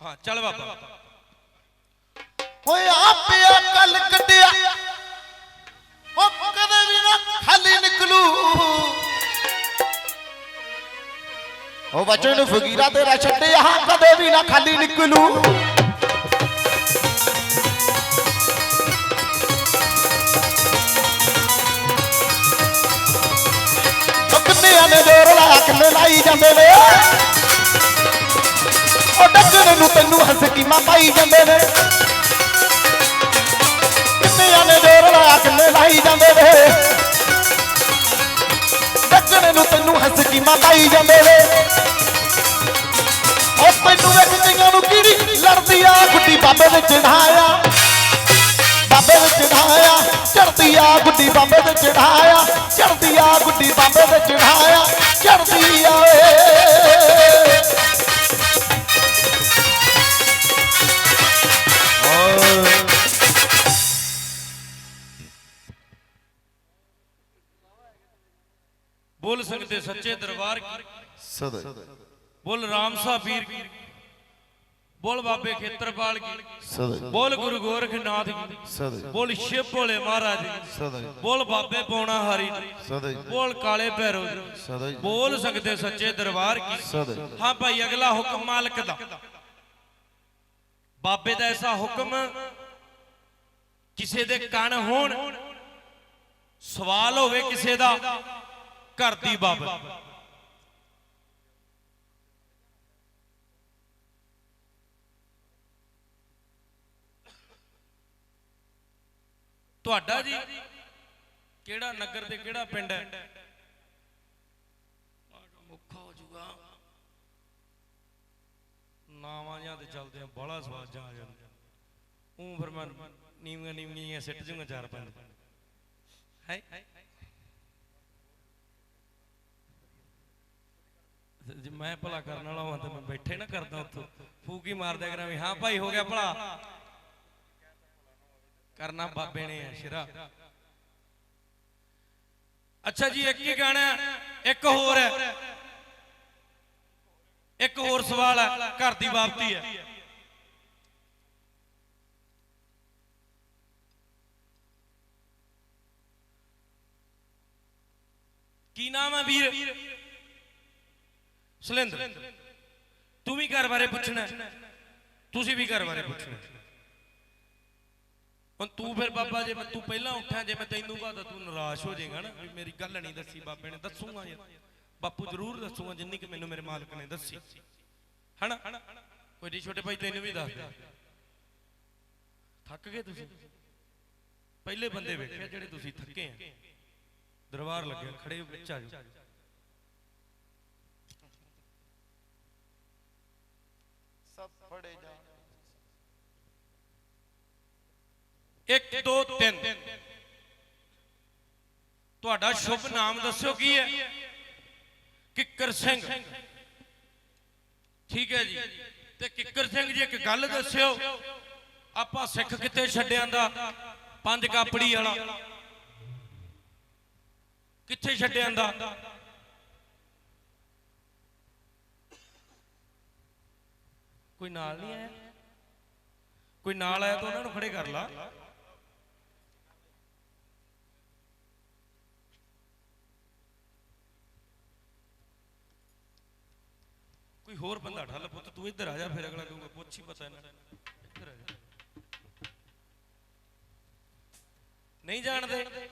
ਹਾਂ ਚੱਲ ਬਾਬਾ ਓਏ ਆਪਿਆ ਕੱਲ ਕੱਢਿਆ। ਉਹ ਕਦੇ ਵੀ ਨਾ ਖਾਲੀ ਨਿਕਲੂ। ਉਹ ਬੱਚੇ ਨੂੰ ਫਕੀਰਾ ਤੇਰਾ ਛੱਡਿਆ ਕਦੇ ਵੀ ਨਾ ਖਾਲੀ ਨਿਕਲੂ। ਕਿੰਨਿਆਂ ਨੇ ਜ਼ੋਰ ਲਾਇਆ ਕਿੰਨੇ ਲਾਈ ਜਾਂਦੇ ਨੇ। ਉਹ ਡੱਕਣ ਨੂੰ ਤੈਨੂੰ ਹਸਕੀਮਾ ਪਾਈ ਜਾਂਦੇ ਨੇ। ਕਿੰਨਿਆਂ ਨੇ ਜ਼ੋਰ ਲਾਇਆ ਕਿੰਨੇ ਲਾਈ ਜਾਂਦੇ ਨੇ। ਡੱਕਣ ਨੂੰ ਤੈਨੂੰ ਹਸਕੀਮਾ ਪਾਈ ਜਾਂਦੇ ਨੇ। ਉਹ ਤੈਨੂੰ ਵੇਖ ਕਈਆਂ ਨੂੰ ਕਿਹੜੀ ਲੜਦੀ ਆ? ਗੁੱਡੀ ਬਾਬੇ ਦੇ ਚੜਾਇਆ ਬਾਬੇ ਦੇ ਚੜਾਇਆ ਚੜਦੀ ਆ ਗੁੱਡੀ ਬਾਬੇ ਦੇ ਚੜਾਇਆ ਚੜਦੀ ਆ ਗੁੱਡੀ ਬਾਬੇ ਦੇ ਚੜਾਇਆ ਚੜਦੀ ਆ ਏ। ਬੋਲ ਸਕਦੇ ਸੱਚੇ ਦਰਬਾਰ ਕੀ? ਸਦਾ ਬੋਲ ਰਾਮ ਸਾਹਿਬੀਰ ਕੀ? ਬੋਲ ਬਾਬੇ ਖੇਤਰਪਾਲ ਕੀ? ਸਦਾ ਬੋਲ ਗੁਰੂ ਗੋਰਖਨਾਥ ਕੀ? ਸਦਾ ਬੋਲ ਸ਼ਿਵ ਭੋਲੇ ਮਹਾਰਾਜ ਸਦਾ ਬੋਲ ਬਾਬੇ ਪੌਣਾ ਹਰੀ ਸਦਾ ਬੋਲ ਕਾਲੇ ਭੈਰੋ। ਸਦਾ ਬੋਲ ਸਕਦੇ ਸੱਚੇ ਦਰਬਾਰ ਕੀ? ਸਦਾ ਹਾਂ ਭਾਈ ਅਗਲਾ ਹੁਕਮ ਮਾਲਕ ਦਾ। ਬਾਬੇ ਦਾ ਐਸਾ ਹੁਕਮ ਕਿਸੇ ਦੇ ਕੰਨ ਹੋਣ ਸਵਾਲ ਹੋਵੇ ਕਿਸੇ ਦਾ ਘਰ ਦੀ ਬਾਬਤ। ਤੁਹਾਡਾ ਜੀ? ਕਿਹੜਾ ਨਗਰ ਤੇ ਕਿਹੜਾ ਪਿੰਡ ਹੈ? ਮੁੱਖਾ ਹੋ ਜਾਊਗਾ। ਨਾਵਾਂ ਜਾਂ ਤੇ ਚੱਲਦੇ ਆ ਬੜਾ ਸਵਾਦ ਜਾਂ ਆ ਜਾਂਦਾ ਉਹ ਫਿਰ ਮੈਂ ਨੀਵੀਆਂ ਨੀਵੀਆਂ ਸਿੱਟ ਜੂਗਾ ਚਾਰ ਪੰਜ। ਹੈ? ਜੇ ਮੈਂ ਭਲਾ ਕਰਨ ਵਾਲਾ ਹਾਂ ਤਾਂ ਮੈਂ ਬੈਠੇ ਨਾ ਕਰਦਾ ਉੱਥੋਂ। ਫੂਕੀ ਮਾਰ ਦਿਆ ਕਰਾਂ ਵੀ, ਹਾਂ ਭਾਈ, ਹੋ ਗਿਆ ਭਲਾ। ਕਰਨਾ ਬਾਬੇ ਨੇ ਆ ਸ਼ਿਰਾ। ਅੱਛਾ ਜੀ, ਇੱਕ ਹੀ ਗਾਣਾ ਇੱਕ ਹੋਰ ਹੈ। ਇੱਕ ਹੋਰ ਸਵਾਲ ਹੈ, ਘਰ ਦੀ ਵਾਪਤੀ ਹੈ। ਕੀ ਨਾਮ ਹੈ ਵੀਰ? ਸਲਿੰਦਰ ਤੂੰ ਵੀ ਘਰ ਬਾਰੇ ਪੁੱਛਣਾ ਤੁਸੀਂ ਵੀ ਘਰ ਬਾਰੇ ਪੁੱਛਣਾ ਹੁਣ ਤੂੰ ਫਿਰ ਬਾਬਾ ਜੇ ਮੈਂ ਤੂੰ ਪਹਿਲਾਂ ਉੱਠਿਆ ਜੇ ਮੈਂ ਤੈਨੂੰ ਕਹਦਾ ਤੂੰ ਨਿਰਾਸ਼ ਹੋ ਜਾਏਗਾ ਨਾ ਵੀ ਮੇਰੀ ਗੱਲ ਨਹੀਂ ਦੱਸੀ ਬਾਬੇ ਨੇ ਦੱਸੂਗਾ ਯਾਰ। ਬਾਪੂ ਜ਼ਰੂਰ ਦੱਸੂਗਾ ਜਿੰਨੀ ਕਿ ਮੈਨੂੰ ਮੇਰੇ ਮਾਲਕ ਨੇ ਦੱਸੀ। ਹਨਾ? ਕੋਈ ਨਹੀਂ ਛੋਟੇ ਭਾਈ ਤੈਨੂੰ ਵੀ ਦੱਸ ਥੱਕ ਗਏ ਤੁਸੀਂ? ਪਹਿਲੇ ਬੰਦੇ ਵੇਖਿਆ ਜਿਹੜੇ ਤੁਸੀਂ ਥੱਕੇ ਆ। ਦਰਬਾਰ ਲੱਗਿਆ ਖੜੇ ਹੋ, ਵਿੱਚ ਆ ਜਾਓ ਸਭ ਫੜੇ ਜਾ 1 2 3 ਤੁਹਾਡਾ ਸ਼ੁਭ ਨਾਮ ਦੱਸਿਓ ਕੀ ਹੈ? ਕਿੱਕਰ ਸਿੰਘ। ਠੀਕ ਹੈ ਜੀ। ਤੇ ਕਿੱਕਰ ਸਿੰਘ ਜੀ, ਇੱਕ ਗੱਲ ਦੱਸਿਓ। ਆਪਾਂ ਸਿੱਖ ਕਿੱਥੇ ਛੱਡਿਆਂ ਦਾ ਪੰਜ ਕਾਪੜੀ ਵਾਲਾ। ਕਿੱਥੇ ਛੱਡਿਆਂ ਦਾ? ਕੋਈ ਨਾਲ ਨਹੀਂ ਆਇਆ? ਕੋਈ ਨਾਲ ਆਇਆ ਤਾਂ ਉਹਨਾਂ ਨੂੰ ਖੜੇ ਕਰ ਲਾ। ਕੋਈ ਹੋਰ ਬੰਦਾ ਠੱਲ ਪੁੱਤ, ਤੂੰ ਇੱਧਰ ਆ ਜਾ, ਫਿਰ ਅਗਲਾ ਕਹੂਗਾ, ਪੁੱਛ ਹੀ ਪਤਾ ਇਹਨਾਂ ਇੱਧਰ ਆ ਜਾ। ਨਹੀਂ ਜਾਣਦੇ?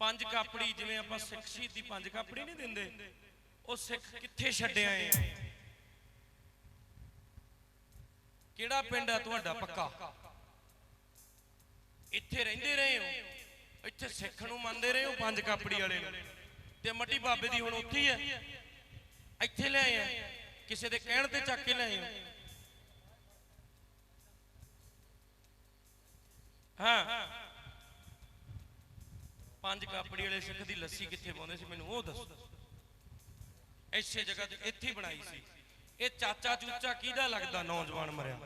ਪੰਜ ਕਾਪੜੀ ਜਿਵੇਂ ਆਪਾਂ ਸਿੱਖ ਸ਼ਹੀਦੀ ਪੰਜ ਕਾਪੜੀ ਨਹੀਂ ਦਿੰਦੇ? ਉਹ ਸਿੱਖ ਕਿੱਥੇ ਛੱਡਿਆ ਆਏ ਕਿਹੜਾ ਪਿੰਡ ਆ ਤੁਹਾਡਾ ਪੱਕਾ? ਇੱਥੇ ਰਹਿੰਦੇ ਰਹੇ ਹੋ? ਇੱਥੇ ਸਿੱਖ ਨੂੰ ਮੰਨਦੇ ਰਹੇ ਹੋ ਪੰਜ ਕਾਪੜੀ ਵਾਲੇ ਨੂੰ? ਤੇ ਮੱਟੀ ਬਾਬੇ ਦੀ ਹੁਣ ਉੱਥੇ ਹੀ ਹੈ ਇੱਥੇ ਲੈ ਆਏ ਆ? ਕਿਸੇ ਦੇ ਕਹਿਣ ਤੇ ਚੱਕ ਕੇ ਲੈ ਆਏ ਹੋ? ਹਾਂ। ਪੰਜ ਕਾਪੜੀ ਵਾਲੇ ਸਿੱਖ ਦੀ ਲੱਸੀ ਕਿੱਥੇ ਪਾਉਂਦੇ ਸੀ? ਮੈਨੂੰ ਉਹ ਦੱਸੋ। ਇਸੇ ਜਗ੍ਹਾ ਤੇ ਇੱਥੇ ਬਣਾਈ ਸੀ। ਇਹ ਚਾਚਾ ਚੂਚਾ ਕਿਹਦਾ ਲੱਗਦਾ ਨੌਜਵਾਨ ਮਰਿਆ?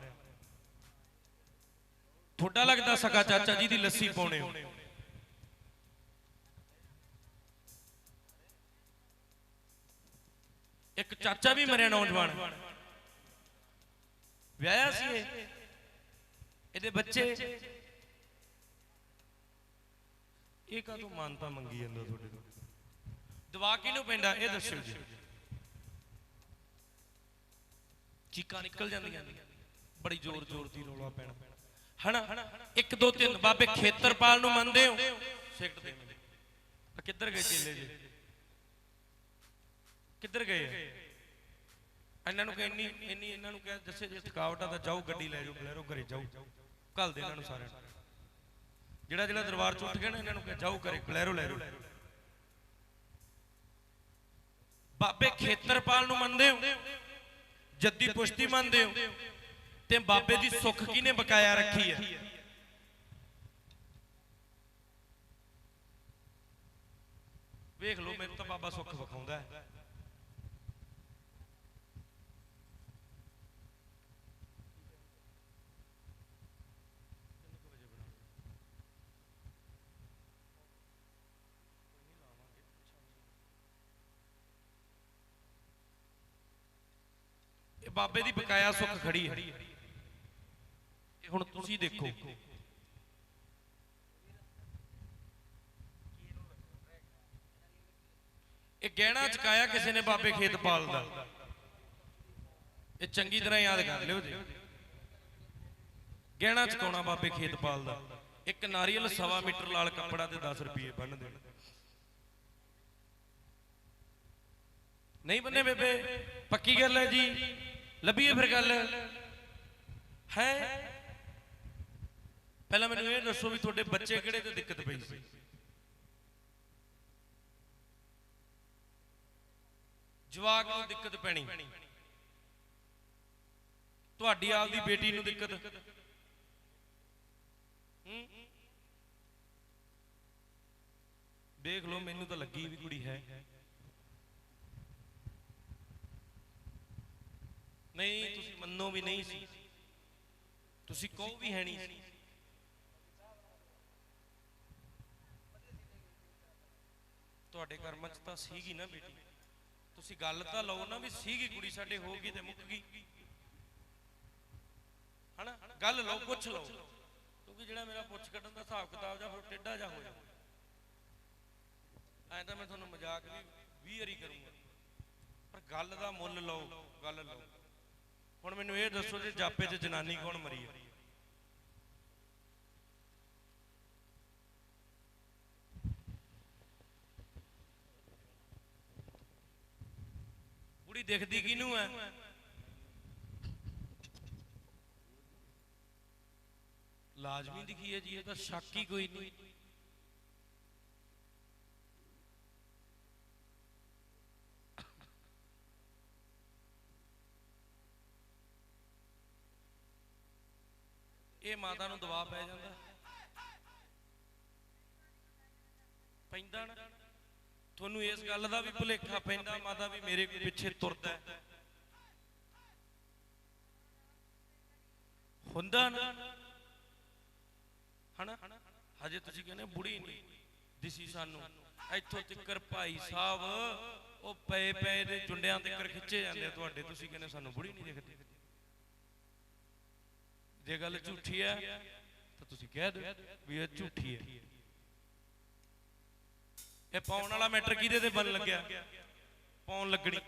ਤੁਹਾਡਾ ਲੱਗਦਾ ਸਕਾ ਚਾਚਾ ਜੀ ਦੀ ਲੱਸੀ ਪਾਉਣੇ ਹੋ? ਇੱਕ ਚਾਚਾ ਵੀ ਮਰਿਆ ਨੌਜਵਾਨ। ਵਿਆਹਿਆ ਸੀ ਇਹ? ਇਹਦੇ ਬੱਚੇ? ਇਹ ਕਾਹਤੋਂ ਮਾਨਤਾ ਮੰਗੀ ਜਾਂਦਾ ਤੁਹਾਡੇ ਤੋਂ ਦਵਾ ਕਿਹਨੂੰ ਪੈਂਦਾ? ਇਹ ਦੱਸਿਓ ਜੀ। ਚੀਕਾਂ ਨਿਕਲ ਜਾਂਦੀਆਂ ਨੇ। ਬੜੀ ਜ਼ੋਰ ਜ਼ੋਰ ਦੀ ਰੌਲਾ ਪੈਣਾ। ਹਨਾ? ਇੱਕ ਦੋ ਤਿੰਨ। ਬਾਬੇ ਖੇਤਰਪਾਲ ਨੂੰ ਮੰਨਦੇ ਹੋ? ਸਿੱਟ ਦੇ ਆ ਕਿੱਧਰ ਗਏ ਚੇਲੇ ਜੀ? ਕਿੱਧਰ ਗਏ ਇਹਨਾਂ ਨੂੰ ਕਿ ਇੰਨੀ ਇੰਨੀ ਇਹਨਾਂ ਨੂੰ ਕਹਿ ਦੱਸੇ ਜੇ ਥਕਾਵਟ ਆ ਤਾਂ ਜਾਓ ਗੱਡੀ ਲੈ ਜਾਓ ਬਲੈਰੋ ਘਰੇ ਜਾਓ। ਕੱਲ ਦੇ ਇਹਨਾਂ ਨੂੰ ਸਾਰਿਆਂ ਨੂੰ। ਜਿਹੜਾ ਜਿਹੜਾ ਦਰਬਾਰ ਚ ਉੱਠ ਗਿਆ ਨਾ ਇਹਨਾਂ ਨੂੰ ਕਹਿ ਜਾਓ ਘਰੇ ਬਲੈਰੋ ਲੈ ਜਾਓ। ਬਾਬੇ ਖੇਤਰਪਾਲ ਨੂੰ ਮੰਨਦੇ ਹੋ? ਜੱਦੀ ਪੁਸ਼ਤੀ ਮੰਨਦੇ ਹੋ? ਤੇ ਬਾਬੇ ਦੀ ਸੁੱਖ ਕਿਹਨੇ ਬਕਾਇਆ ਰੱਖੀ ਹੈ ਵੇਖ ਲਓ ਮੈਨੂੰ ਤਾਂ ਬਾਬਾ ਸੁੱਖ ਵਿਖਾਉਂਦਾ ਹੈ। ਬਾਬੇ ਦੀ ਬਕਾਇਆ ਸੁੱਖ ਖੜੀ ਹੈ। ਇਹ ਹੁਣ ਤੁਸੀਂ ਦੇਖੋ। ਇਹ ਗਹਿਣਾ ਚਕਾਇਆ ਕਿਸੇ ਨੇ ਬਾਬੇ ਖੇਤਪਾਲ ਦਾ। ਇਹ ਚੰਗੀ ਤਰ੍ਹਾਂ ਯਾਦ ਕਰ ਲਿਓ ਜੀ। ਗਹਿਣਾ ਚਕਾਉਣਾ ਬਾਬੇ ਖੇਤਪਾਲ ਦਾ। ਇੱਕ ਨਾਰੀਅਲ ਸਵਾ ਮੀਟਰ ਲਾਲ ਕੱਪੜਾ ਤੇ 10 ਰੁਪਏ ਬੰਨ ਦੇਣ। ਨਹੀਂ ਬੰਨੇ ਬੇਬੇ, ਪੱਕੀ ਗੱਲ ਹੈ ਜੀ। ਲੱਭੀਏ ਫਿਰ ਗੱਲ। ਹੈ? ਪਹਿਲਾਂ ਮੈਨੂੰ ਇਹ ਦੱਸੋ ਵੀ ਤੁਹਾਡੇ ਬੱਚੇ ਕਿਹੜੇ ਤੇ ਦਿੱਕਤ ਪਈ ਸੀ? ਜਵਾਕ ਨੂੰ ਦਿੱਕਤ ਪੈਣੀ। ਤੁਹਾਡੀ ਆਪਦੀ ਬੇਟੀ ਨੂੰ ਦਿੱਕਤ। ਦੇਖ ਲਓ, ਮੈਨੂੰ ਤਾਂ ਲੱਗੀ ਵੀ ਕੁੜੀ ਹੈ। ਨਹੀਂ, ਤੁਸੀਂ ਮੰਨੋ ਵੀ ਨਹੀਂ ਸੀ। ਤੁਸੀਂ ਕਹੋ ਵੀ ਹੈ ਨਹੀਂ ਸੀ। ਤੁਹਾਡੇ ਕਰਮਾਂ 'ਚ ਤਾਂ ਸੀਗੀ ਨਾ ਬੇਟੀ। ਤੁਸੀਂ ਗੱਲ ਤਾਂ ਲਓ ਨਾ ਵੀ ਸੀਗੀ ਕੁੜੀ ਸਾਡੇ ਹੋ ਗਈ ਤੇ ਮੁੱਕ ਗਈ। ਹਨਾ? ਗੱਲ ਲਓ, ਪੁੱਛ ਲਓ। ਕਿਉਂਕਿ ਜਿਹੜਾ ਮੇਰਾ ਪੁੱਛ ਕੱਢਣ ਦਾ ਹਿਸਾਬ ਕਿਤਾਬ ਜਾਂ ਫਿਰ ਟੇਢਾ ਜਾ ਹੋ ਜਾਂਦਾ ਐਂ ਤਾਂ ਮੈਂ ਤੁਹਾਨੂੰ ਮਜ਼ਾਕ ਵੀ 20 ਵਾਰੀ ਕਰੂੰਗਾ। ਪਰ ਗੱਲ ਦਾ ਮੁੱਲ ਲਓ, ਗੱਲ ਲਓ। ਹੁਣ ਮੈਨੂੰ ਇਹ ਦੱਸੋ ਜੇ ਜਾਪੇ 'ਚ ਜਨਾਨੀ ਕੌਣ ਮਰੀ ਹੈ ਕੁੜੀ ਦਿਖਦੀ ਕਿਹਨੂੰ ਹੈ ਲਾਜ਼ਮੀ ਦਿਖੀ ਹੈ ਜੀ, ਇਹ ਤਾਂ ਸ਼ੱਕ ਹੀ ਕੋਈ ਨਹੀਂ। ਇਹ ਮਾਤਾ ਨੂੰ ਦਬਾਅ ਪੈ ਜਾਂਦਾ। ਪੈਂਦਾ ਨਾ। ਤੁਹਾਨੂੰ ਇਸ ਗੱਲ ਦਾ ਵੀ ਭੁਲੇਖਾ ਪੈਂਦਾ, ਮਾਤਾ ਵੀ ਮੇਰੇ ਪਿੱਛੇ ਤੁਰਦਾ ਹੈ। ਹੁੰਦਾ ਨਾ। ਹਨਾ? ਹਜੇ ਤੁਸੀਂ ਕਹਿੰਦੇ ਬੁੜੀ ਨਹੀਂ ਦਿਸੀ ਸਾਨੂੰ। ਇੱਥੋਂ ਤਿੱਕਰ ਭਾਈ ਸਾਹਿਬ, ਉਹ ਪਏ ਪਏ ਦੇ ਜੁੰਡਿਆਂ ਤਿੱਕਰ ਖਿੱਚੇ ਜਾਂਦੇ ਤੁਹਾਡੇ। ਤੁਸੀਂ ਕਹਿੰਦੇ ਸਾਨੂੰ ਬੁੜੀ ਨਹੀਂ ਦਿਖਦੀ। ਜੇ ਗੱਲ ਝੂਠੀ ਹੈ, ਤਾਂ ਤੁਸੀਂ ਕਹਿ ਦਿਓ ਵੀ ਇਹ ਝੂਠੀ ਹੈ। ਇਹ ਪਾਉਣ ਵਾਲਾ ਮੈਟਰ ਕਿਹਦੇ ਤੇ ਬਣ ਲੱਗਿਆ? ਪਾਉਣ ਲੱਗਣੀ।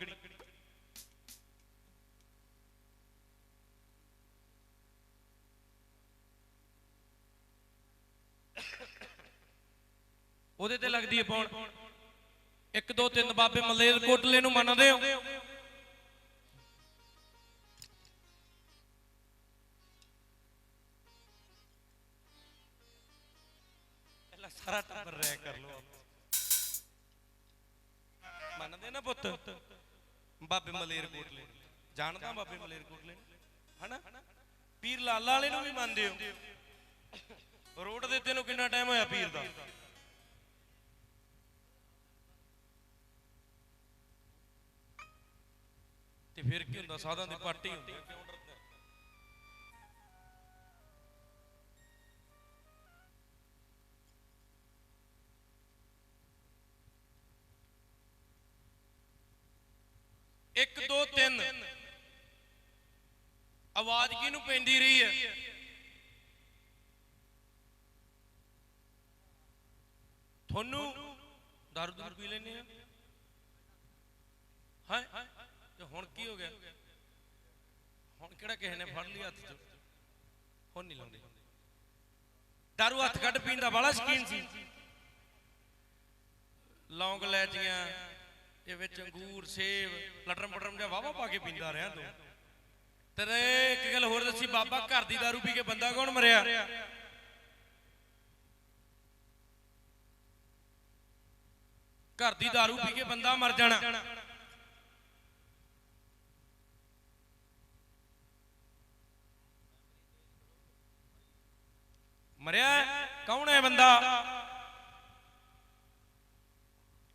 ਉਹਦੇ ਤੇ ਲੱਗਦੀ ਹੈ ਪਾਉਣ। ਇੱਕ ਦੋ ਤਿੰਨ ਬਾਬੇ ਮਲੇਰ ਕੋਟਲੇ ਨੂੰ ਮੰਨਦੇ ਹੋ? ਬਾਬੇ ਜਾਣਦਾ ਬਾਬੇ ਮਲੇਰ ਹਨਾ? ਪੀਰ ਲਾਲਾ ਵਾਲੇ ਨੂੰ ਵੀ ਮੰਨਦੇ ਹੋ? ਰੋਡ ਦੇ ਤੈਨੂੰ ਕਿੰਨਾ ਟਾਈਮ ਹੋਇਆ ਪੀਰ ਦਾ? ਤੇ ਫਿਰ ਕੀ ਹੁੰਦਾ? ਸਾਧਾਂ ਦੀ ਪਾਰਟੀ ਹੁੰਦੀ। 1 2 3 ਆਵਾਜ਼ ਕਿਹਨੂੰ ਪੈਂਦੀ ਰਹੀ ਹੈ? ਤੁਹਾਨੂੰ ਦਾਰੂ ਦੂਰ ਪੀ ਲੈਨੇ ਆ? ਹਾਂ? ਤੇ ਹੁਣ ਕੀ ਹੋ ਗਿਆ? ਹੁਣ ਕਿਹੜਾ ਕਿਸੇ ਨੇ ਫੜ ਲਈ ਹੱਥ 'ਚ? ਹੁਣ ਨਹੀਂ ਲਾਉਂਦੇ। ਦਾਰੂ ਹੱਥ ਕੱਢ ਪੀਣ ਦਾ ਬੜਾ ਸ਼ਕੀਨ ਸੀ। ਲੌਂਗ ਲੈ ਜੀਆਂ ਇਹ ਵਿੱਚ ਅੰਗੂਰ, ਸੇਬ, ਲਟਰਮ ਪਟਰਮ ਜਿਹਾ ਵਾਵਾ ਪਾ ਕੇ ਪੀਂਦਾ ਰਿਹਾ ਤੂੰ। ਤੇਰੇ ਇੱਕ ਗੱਲ ਹੋਰ ਦੱਸੀ, ਬਾਬਾ ਘਰ ਦੀ ਦਾਰੂ ਪੀ ਕੇ ਬੰਦਾ ਕੌਣ ਮਰਿਆ? ਘਰ ਦੀ ਦਾਰੂ ਪੀ ਕੇ ਬੰਦਾ ਮਰ ਜਾਣਾ ਮਰਿਆ ਹੈ? ਕੌਣ ਹੈ ਬੰਦਾ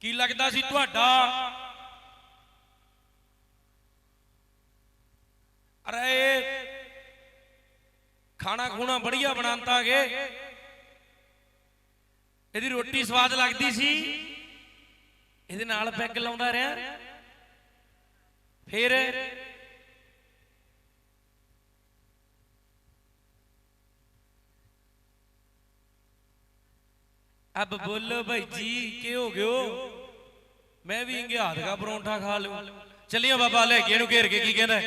ਕੀ ਲੱਗਦਾ ਸੀ ਤੁਹਾਡਾ। ਅਰੇ ਖਾਣਾ ਖੂਣਾ ਬੜੀਆ ਬਣਾਉਂਦਾ ਗੇ ਇਹਦੀ ਰੋਟੀ ਸਵਾਦ ਲੱਗਦੀ ਸੀ। ਇਹਦੇ ਨਾਲ ਪੈਗ ਲਾਉਂਦਾ ਰਿਹਾ। ਫਿਰ ਅਬ ਬੋਲੋ ਭਾਈ ਜੀ, ਕੀ ਹੋ ਗਿਓ ਮੈਂ ਵੀ ਇੰਗੇ ਦਾ ਪਰੌਂਠਾ ਖਾ ਲਊ। ਚੱਲਿਓ ਬਾਬਾ, ਲੈ ਕੇ ਇਹਨੂੰ ਘੇਰ ਕੇ ਕੀ ਕਹਿੰਦਾ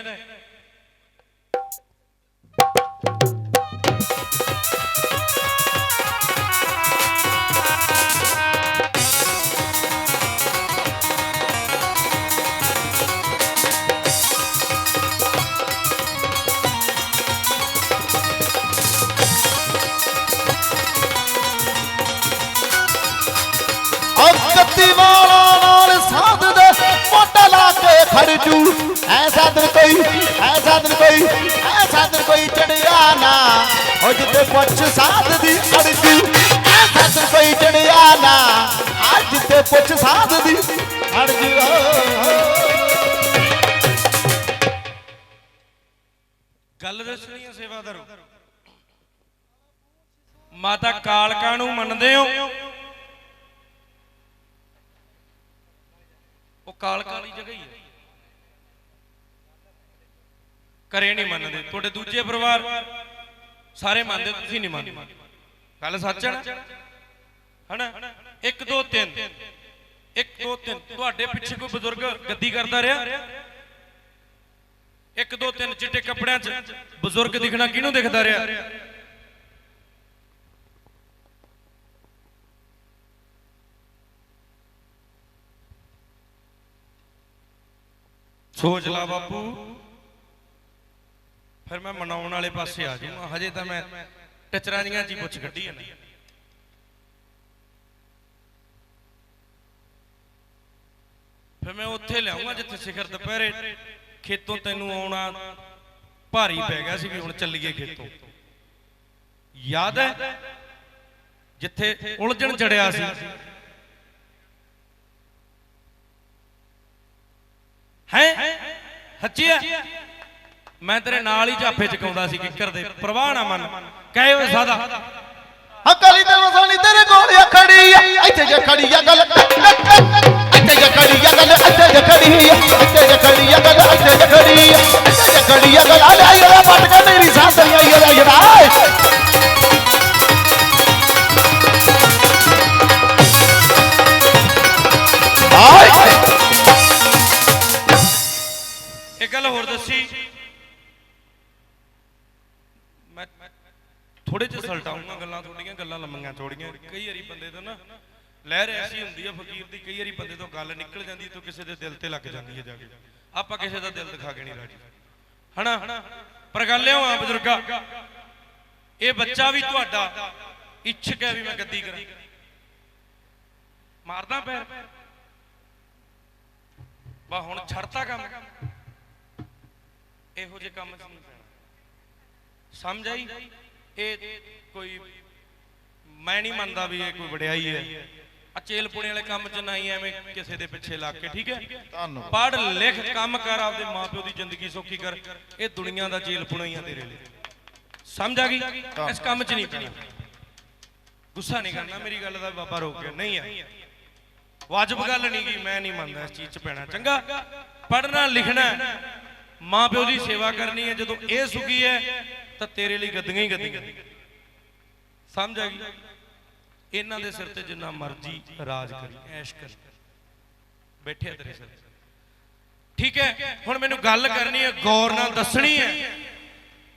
ਲਾ ਕੇ ਐਸਾ ਦਿਨ ਕੋਈ ਐਸਾ ਦਿਨ ਕੋਈ ਐਸਾ ਦਿਨ ਕੋਈ ਚੜਿਆ ਨਾ। ਹੋ ਜਿੱਤੇ ਪੁੱਛ ਸਾਧ ਦੀ ਅੜਜੂ ਐਸਾ ਦਿਨ ਕੋਈ ਚੜਿਆ ਨਾ। ਅੱਜ ਜਿੱਤੇ ਪੁੱਛ ਸਾਧ ਦੀ ਅੜਜੂ ਗੱਲ ਦੱਸਣੀ ਹੈ ਸੇਵਾਦਾਰੋ। ਮਾਤਾ ਕਾਲਕਾ ਨੂੰ ਮੰਨਦੇ ਹੋ? ਉਹ ਕਾਲਕਾ ਵਾਲੀ ਜਗ੍ਹਾ ਹੀ ਹੈ। ਕਰੇ ਨਹੀਂ ਮੰਨਦੇ। ਤੁਹਾਡੇ ਦੂਜੇ ਪਰਿਵਾਰ ਸਾਰੇ ਮੰਨਦੇ, ਤੁਸੀਂ ਨਹੀਂ ਮੰਨਦੇ। ਗੱਲ ਸੱਚ ਹੈ ਹਨਾ? 1 2 3 1 2 3 ਤੁਹਾਡੇ ਪਿੱਛੇ ਕੋਈ ਬਜ਼ੁਰਗ ਗੱਦੀ ਕਰਦਾ ਰਿਹਾ? ਇੱਕ, ਦੋ, ਤਿੰਨ ਚਿੱਟੇ ਕੱਪੜਿਆਂ 'ਚ ਬਜ਼ੁਰਗ ਦਿਖਣਾ ਕਿਹਨੂੰ ਦਿਖਦਾ ਰਿਹਾ? ਸੋਚ ਲਾ ਬਾਪੂ। ਫਿਰ ਮੈਂ ਮਨਾਉਣ ਵਾਲੇ ਪਾਸੇ ਆ ਜਾਊਂਗਾ। ਹਜੇ ਤਾਂ ਮੈਂ ਟਚਰਾਂ ਜੀਆਂ ਜੀ ਪੁੱਛ ਕੱਢੀ ਜਾਂਦਾ। ਫਿਰ ਮੈਂ ਉੱਥੇ ਲਿਆਉਂਗਾ ਜਿੱਥੇ ਸਿਖਰ ਦੁਪਹਿਰੇ ਖੇਤੋਂ ਤੈਨੂੰ ਆਉਣਾ ਭਾਰੀ ਪੈ ਗਿਆ ਸੀ ਵੀ ਹੁਣ ਚੱਲੀਏ ਖੇਤੋਂ। ਯਾਦ ਹੈ? ਜਿੱਥੇ ਉਲਝਣ ਚੜਿਆ ਸੀ। ਹੈ? ਹੱਚਿਆ ਮੈਂ ਤੇਰੇ ਨਾਲ ਹੀ ਝਾਫੇ ਚਕਾਉਂਦਾ ਸੀ ਕਿੱਕਰ ਦੇ। ਪ੍ਰਵਾਹ ਨਾ ਮੰਨ। ਕਹੇ ਓਏ ਸਾਦਾ। ਅਕਲੀ ਤੇ ਵਸਾਣੀ ਤੇਰੇ ਕੋਲ ਆ ਖੜੀ ਆ। ਇੱਥੇ ਜੇ ਖੜੀ ਆ ਗੱਲ। ਇੱਥੇ ਜੇ ਖੜੀ ਆ ਗੱਲ ਇੱਥੇ ਜੇ ਖੜੀ ਆ। ਇੱਥੇ ਜੇ ਖੜੀ ਆ ਗੱਲ ਇੱਥੇ ਜੇ ਖੜੀ ਆ। ਇੱਥੇ ਜੇ ਖੜੀ ਆ ਗੱਲ। ਆ ਲੈ ਯਾਰਾ ਪਟ ਕੇ ਮੇਰੀ ਸਾਥੀ ਆ ਯਾਰਾ ਯਾਰਾ ਇੱਕ ਗੱਲ ਹੋਰ ਦੱਸੀ। ਮੈਂ ਥੋੜੇ ਜਿਹਾ ਸਲਟਾਉਂਗਾ ਗੱਲਾਂ ਥੋੜੀਆਂ ਗੱਲਾਂ ਲੰਮੀਆਂ ਥੋੜੀਆਂ ਕਈ ਵਾਰੀ ਬੰਦੇ ਤੋਂ ਨਾ ਲਹਿਰ ਐਸੀ ਹੁੰਦੀ ਆ ਫਕੀਰ ਦੀ ਕਈ ਵਾਰੀ ਬੰਦੇ ਤੋਂ ਗੱਲ ਨਿਕਲ ਜਾਂਦੀ ਤਾਂ ਕਿਸੇ ਦੇ ਦਿਲ ਤੇ ਲੱਗ ਜਾਂਦੀ ਹੈ ਜਾ ਕੇ। ਆਪਾਂ ਕਿਸੇ ਦਾ ਦਿਲ ਦਿਖਾ ਕੇ ਨਹੀਂ ਰਾਜੀ। ਹਨਾ? ਪਰ ਗੱਲ ਇਹ ਆ ਬਜ਼ੁਰਗਾ ਇਹ ਬੱਚਾ ਵੀ ਤੁਹਾਡਾ ਇੱਛਕ ਹੈ ਵੀ ਮੈਂ ਗੱਦੀ ਕਰਾਂ। ਮਾਰਦਾ ਪੈਰ। ਵਾ ਹੁਣ ਛੱਡਤਾ ਕੰਮ। ਇਹੋ ਜਿਹੇ ਕੰਮ ਪੈਣਾ ਸਮਝ ਆਈ? ਇਹ ਕੋਈ ਮੈਂ ਨਹੀਂ ਮੰਨਦਾ ਵੀ ਇਹ ਕੋਈ ਵਡਿਆਈ ਹੈ। ਆ ਚੇਲ ਪੁਣੇ ਵਾਲੇ ਕੰਮ 'ਚ ਨਹੀਂ ਐਵੇਂ ਕਿਸੇ ਦੇ ਪਿੱਛੇ ਲੱਗ ਕੇ ਠੀਕ ਹੈ? ਧੰਨਵਾਦ। ਪੜ ਲਿਖ ਕੰਮ ਕਰ ਆਪਦੇ ਮਾਪਿਓ ਦੀ ਜ਼ਿੰਦਗੀ ਸੌਖੀ ਕਰ। ਇਹ ਦੁਨੀਆ ਦਾ ਜੇਲ ਪੁਣਾ ਹੀ ਆ ਤੇਰੇ ਲਈ। ਸਮਝ ਆ ਗਈ? ਇਸ ਕੰਮ 'ਚ ਨਹੀਂ ਪੈਣਾ। ਗੁੱਸਾ ਨਹੀਂ ਕਰਨਾ ਮੇਰੀ ਗੱਲ ਦਾ ਬਾਬਾ ਰੋਕ ਕੇ। ਨਹੀਂ ਹੈ ਵਾਜਬ ਗੱਲ ਨਹੀਂ ਗੀ ਮੈਂ ਨਹੀਂ ਮੰਨਦਾ ਇਸ ਚੀਜ਼ 'ਚ ਪੈਣਾ। ਚੰਗਾ? ਪੜਨਾ ਲਿਖਣਾ ਮਾਂ ਪਿਓ ਦੀ ਸੇਵਾ ਕਰਨੀ ਹੈ। ਜਦੋਂ ਇਹ ਸੁਖੀ ਹੈ ਤਾਂ ਤੇਰੇ ਲਈ ਗੱਦੀਆਂ ਹੀ ਗੱਦੀਆਂ। ਸਮਝ ਆ ਗਈ? ਇਹਨਾਂ ਦੇ ਸਿਰ ਤੇ ਜਿੰਨਾ ਮਰਜ਼ੀ ਰਾਜ ਕਰੀ, ਐਸ਼ ਕਰ। ਬੈਠੇ ਤੇਰੇ ਸਿਰ ਠੀਕ ਹੈ, ਹੁਣ ਮੈਨੂੰ ਗੱਲ ਕਰਨੀ ਹੈ, ਗੌਰ ਨਾਲ ਦੱਸਣੀ ਹੈ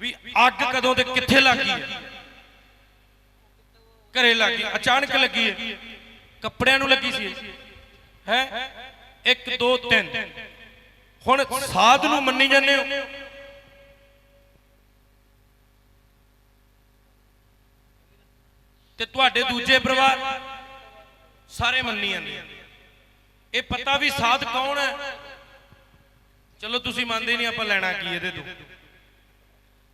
ਵੀ ਅੱਗ ਕਦੋਂ ਤੇ ਕਿੱਥੇ ਲੱਗੀ ਹੈ? ਘਰੇ ਲੱਗੀ, ਅਚਾਨਕ ਲੱਗੀ ਹੈ। ਕੱਪੜਿਆਂ ਨੂੰ ਲੱਗੀ ਸੀ। ਹੈ? 1 2 3 ਹੁਣ ਸਾਧ ਨੂੰ ਮੰਨੀ ਜਾਂਦੇ ਹੋ? ਤੇ ਤੁਹਾਡੇ ਦੂਜੇ ਪਰਿਵਾਰ ਸਾਰੇ ਮੰਨੀ ਜਾਂਦੇ ਇਹ ਪਤਾ ਵੀ ਸਾਧ ਕੌਣ ਹੈ? ਚਲੋ ਤੁਸੀਂ ਮੰਨਦੇ ਨਹੀਂ, ਆਪਾਂ ਲੈਣਾ ਕੀ ਇਹਦੇ ਤੋਂ।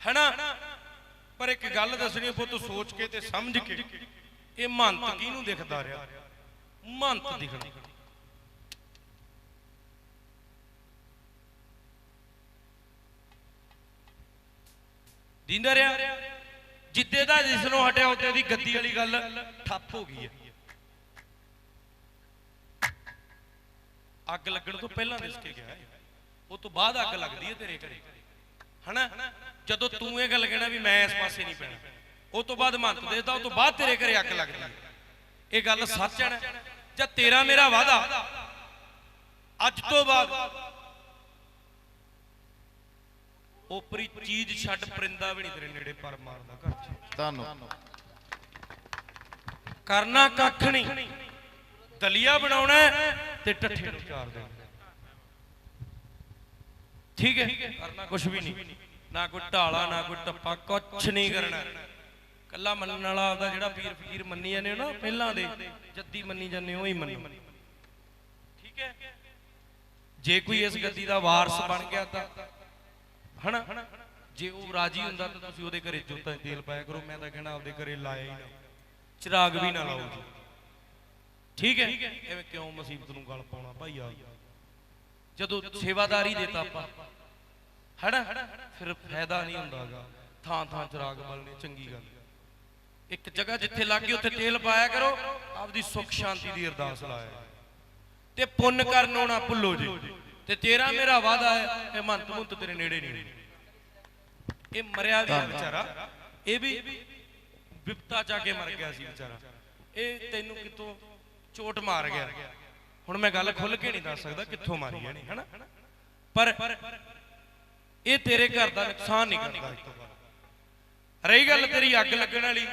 ਹੈਨਾ? ਪਰ ਇੱਕ ਗੱਲ ਦੱਸਣੀ ਪੁੱਤ, ਸੋਚ ਕੇ ਤੇ ਸਮਝ ਕੇ। ਇਹ ਮਹੰਤ ਕਿਹਨੂੰ ਦਿਖਦਾ ਰਿਹਾ? ਮਹੰਤ ਦਿਖਣਾ। ਦਿੰਦਾ ਰਿਹਾ? ਜਿੱਦੇ ਦਾ ਜਿਸ ਨੂੰ ਹਟਿਆ, ਉੱਤੇ ਦੀ ਗੱਦੀ ਵਾਲੀ ਗੱਲ ਠੱਪ ਹੋ ਗਈ ਹੈ। ਅੱਗ ਲੱਗਣ ਤੋਂ ਪਹਿਲਾਂ ਦਿਸ ਕੇ ਗਿਆ ਉਹ ਤੋਂ ਬਾਅਦ ਅੱਗ ਲੱਗਦੀ ਹੈ ਤੇਰੇ ਘਰੇ। ਹਨਾ? ਜਦੋਂ ਤੂੰ ਇਹ ਗੱਲ ਕਹਿਣਾ ਵੀ ਮੈਂ ਇਸ ਪਾਸੇ ਨਹੀਂ ਪੈਣਾ, ਉਹ ਤੋਂ ਬਾਅਦ ਮੰਤ ਦੇਦਾ ਉਹ ਤੋਂ ਬਾਅਦ ਤੇਰੇ ਘਰੇ ਅੱਗ ਲੱਗਦੀ ਹੈ। ਇਹ ਗੱਲ ਸੱਚ ਹੈ ਜਾਂ ਤੇਰਾ ਮੇਰਾ ਵਾਦਾ ਅੱਜ ਤੋਂ ਬਾਅਦ ਉਪਰੀ ਚੀਜ਼ ਛੱਡ, ਪਰਿੰਦਾ ਵੀ ਨਹੀਂ ਤੇਰੇ ਨੇੜੇ ਪਰ ਮਾਰਦਾ ਘਰ। ਤੁਹਾਨੂੰ। ਕਰਨਾ ਕੱਖ ਨਹੀਂ। ਦਲੀਆ ਬਣਾਉਣਾ ਤੇ ਟੱਠੇ ਨੂੰ ਚਾਰ ਦੇਣਾ ਠੀਕ ਹੈ? ਕੁਝ ਵੀ ਨਹੀਂ। ਨਾ ਕੋਈ ਢਾਲਾ, ਨਾ ਕੋਈ ਟੱਪਾ, ਕੁਛ ਨਹੀਂ ਕਰਨਾ। ਕੱਲਾ ਮੰਨਣ ਵਾਲਾ ਆਪਦਾ ਜਿਹੜਾ ਪੀਰ ਫਕੀਰ ਮੰਨੀ ਜਾਂਦੇ ਹੋ ਨਾ, ਪਹਿਲਾਂ ਦੇ, ਜੱਦੀ ਮੰਨੀ ਜਾਂਦੇ ਹੋ ਹੀ ਮੰਨੋ। ਠੀਕ ਹੈ? ਜੇ ਕੋਈ ਇਸ ਗੱਦੀ ਦਾ ਵਾਰਸ ਬਣ ਗਿਆ ਤਾਂ, ਹਨਾ? ਜੇ ਉਹ ਰਾਜੀ ਹੁੰਦਾ ਤਾਂ ਤੁਸੀਂ ਉਹਦੇ ਘਰੇ ਜੋਤਾਂ 'ਚ ਤੇਲ ਪਾਇਆ ਕਰੋ। ਮੈਂ ਤਾਂ ਕਹਿਣਾ ਆਪਦੇ ਘਰੇ ਲਾਇਆ ਹੀ ਨਾ। ਚਿਰਾਗ ਵੀ ਨਾ ਲਾਓ ਜੀ। ਠੀਕ ਹੈ? ਐਵੇਂ ਕਿਉਂ ਮੁਸੀਬਤ ਨੂੰ ਗਲ ਪਾਉਣਾ? ਭਾਈ ਆ। ਜਦੋਂ ਸੇਵਾਦਾਰੀ ਦੇਤਾ ਆਪਾਂ। ਹਨਾ? ਫਿਰ ਫਾਇਦਾ ਨਹੀਂ ਹੁੰਦਾਗਾ ਥਾਂ ਥਾਂ ਚਿਰਾਗ ਬਲਨੇ ਚੰਗੀ ਗੱਲ। ਇੱਕ ਜਗ੍ਹਾ ਜਿੱਥੇ ਲੱਗ ਉੱਥੇ ਤੇਲ ਪਾਇਆ ਕਰੋ ਆਪਦੀ ਸੁੱਖ ਸ਼ਾਂਤੀ ਦੀ ਅਰਦਾਸ ਲਾਇਆ। ਤੇ ਪੁੰਨ ਕਰਨੋਂ ਨਾ ਭੁੱਲੋ ਜੀ। ਤੇ ਤੇਰਾ ਮੇਰਾ ਵਾਦਾ ਹੈ ਇਹ ਮੰਤ ਮੁੰਤ ਤੇਰੇ ਨੇੜੇ ਨਹੀਂ। ਇਹ ਮਰਿਆ ਵੀ ਹੈ ਵਿਚਾਰਾ। ਇਹ ਵੀ ਵਿਪਤਾ ਜਾ ਕੇ ਮਰ ਗਿਆ ਸੀ ਵਿਚਾਰਾ। ਇਹ ਤੈਨੂੰ ਕਿਤੋਂ ਚੋਟ ਮਾਰ ਗਿਆ। ਹੁਣ ਮੈਂ ਗੱਲ ਖੁੱਲ ਕੇ ਨਹੀਂ ਦੱਸ ਸਕਦਾ ਕਿੱਥੋਂ ਮਾਰੀ ਇਹਨੇ ਹਨਾ? ਪਰ ਇਹ ਤੇਰੇ ਘਰ ਦਾ ਨੁਕਸਾਨ ਨਹੀਂ ਕਰਦਾ ਰਹੀ ਗੱਲ ਤੇਰੀ ਅੱਗ ਲੱਗਣ ਵਾਲੀ।